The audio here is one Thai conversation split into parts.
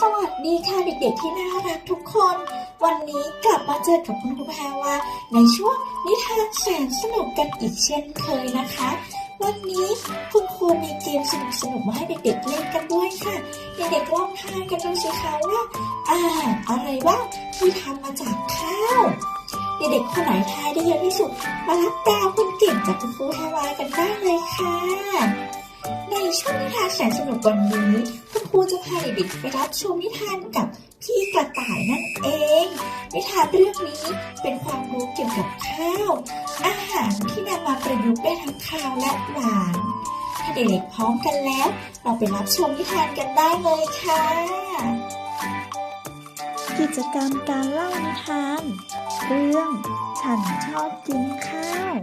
สวัสดีค่ะเด็กๆที่น่ารักทุกคน วันนี้กลับมาเจอกับคุณครูแพรวาในช่วงนิทานแสนสนุกกันอีกเช่นเคยนะคะ วันนี้คุณครูมีเกมสนุกๆมาให้เด็กๆเล่นกันด้วยค่ะเด็กๆลองทายกันดูสิคะว่าอาหารอะไรบ้างที่ทำมาจากข้าวเด็กๆคนไหนทายได้เยอะที่สุดมารับดาวคนเก่งจากคุณครูแพรวากันได้เลยค่ะในช่วงนิทานแสนสนุกวันนี้ คุณครูจะพาเด็กๆไปรับชมนิทานกับพี่กระต่ายนั่นเอง นิทานเรื่องนี้เป็นความรู้เกี่ยวกับข้าว อาหารที่นำมาประยุกต์ได้ทั้งข้าวและหวานถ้าเด็กๆพร้อมกันแล้ว เราไปรับชมนิทานกันได้เลยค่ะ กิจกรรมการเล่านิทาน เรื่องฉันชอบกินข้าว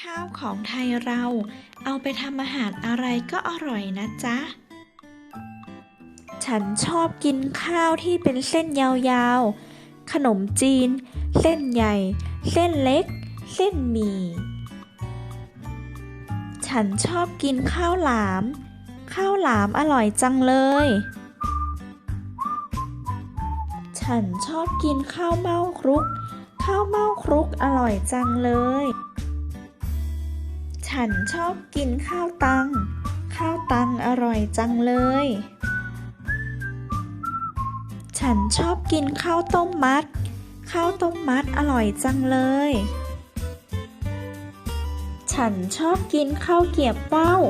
ข้าวของไทยเรา เอาไปทำอาหารอะไรก็อร่อยนะจ๊ะ ฉันชอบกินข้าวที่เป็นเส้นยาวๆ ขนมจีน เส้นใหญ่ เส้นเล็ก เส้นหมี่ ฉันชอบกินข้าวหลาม ข้าวหลามอร่อยจังเลย ฉันชอบกินข้าวเม่าครุก ข้าวเม่าครุกอร่อยจังเลย ฉันชอบกินข้าวตัง ข้าวตังอร่อยจังเลย ฉันชอบกินข้าวต้มมัด ข้าวต้มมัดอร่อยจังเลย ฉันชอบกินข้าวเกรียบว่าว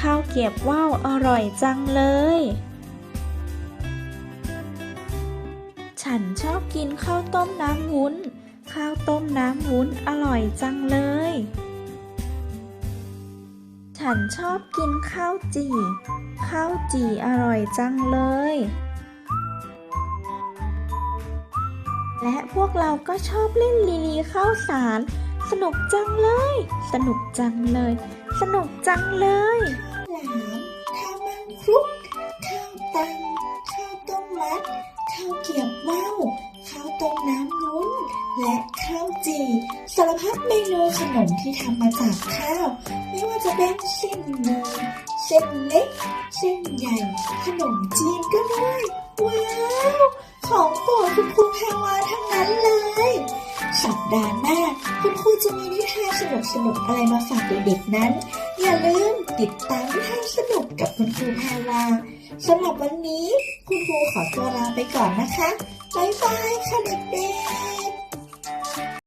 ข้าวเกรียบว่าวอร่อยจังเลย ฉันชอบกินข้าวต้มน้ำวุ้น ข้าวต้มน้ำวุ้นอร่อยจังเลย ฉันชอบกินข้าวจี่ ข้าวจี่อร่อยจังเลย และพวกเราก็ชอบเล่นลีลีข้าวสาร สนุกจังเลย สนุกจังเลย สนุกจังเลยหลามข้าวมันคลุกข้าวตังข้าวต้มมัด ข้าวเกรียบว่าวข้าวต้มน้ำวุ้น และข้าวจีสารพัดเมนูขนมที่ทำมาจากข้าว ไม่ว่าจะเป็นเส้นหมี่เส้นเล็ก เส้นใหญ่ ขนมจีนก็ด้วยว้าว ของโปรดคุณครูแพรวาทั้งนั้นเลย สัปดาห์หน้าคุณครูจะมีนิทานสนุกๆอะไรมาฝากเด็กๆนั้น อย่าลืมติดตามนิทานสนุกกับคุณครูแพรวาสำหรับวันนี้คุณครูขอตัวลาไปก่อนนะคะบ๊ายบายค่ะเด็กๆ